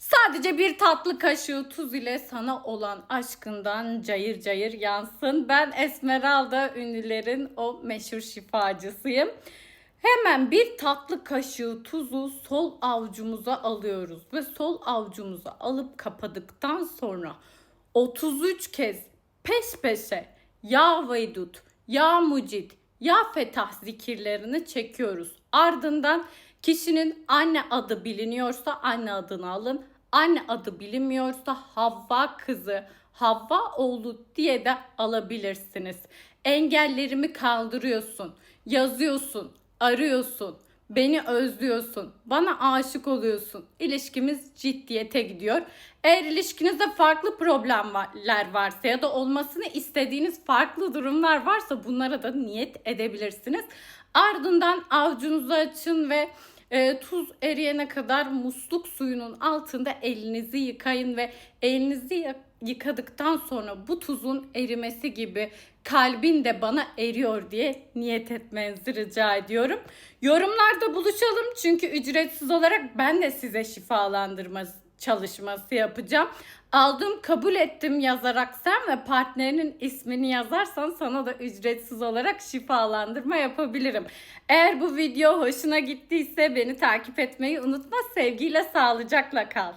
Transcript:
Sadece bir tatlı kaşığı tuz ile sana olan aşkından cayır cayır yansın. Ben Esmeralda ünlülerin o meşhur şifacısıyım. Hemen bir tatlı kaşığı tuzu sol avucumuza alıyoruz ve sol avucumuza alıp kapadıktan sonra 33 kez peş peşe Ya Veydut, Ya Mucid, Ya Fetah zikirlerini çekiyoruz. Ardından kişinin anne adı biliniyorsa anne adını alın. Anne adı bilinmiyorsa Havva kızı, Havva oğlu diye de alabilirsiniz. Engellerimi kaldırıyorsun, yazıyorsun, arıyorsun, beni özlüyorsun, bana aşık oluyorsun. İlişkimiz ciddiyete gidiyor. Eğer ilişkinizde farklı problemler varsa ya da olmasını istediğiniz farklı durumlar varsa bunlara da niyet edebilirsiniz. Ardından avucunuzu açın ve e, tuz eriyene kadar musluk suyunun altında elinizi yıkayın ve elinizi yı- yıkadıktan sonra bu tuzun erimesi gibi kalbin de bana eriyor diye niyet etmenizi rica ediyorum. Yorumlarda buluşalım çünkü ücretsiz olarak ben de size şifalandırma çalışması yapacağım. Aldım kabul ettim yazarak sen ve partnerinin ismini yazarsan sana da ücretsiz olarak şifalandırma yapabilirim. Eğer bu video hoşuna gittiyse beni takip etmeyi unutma. Sevgiyle sağlıcakla kal.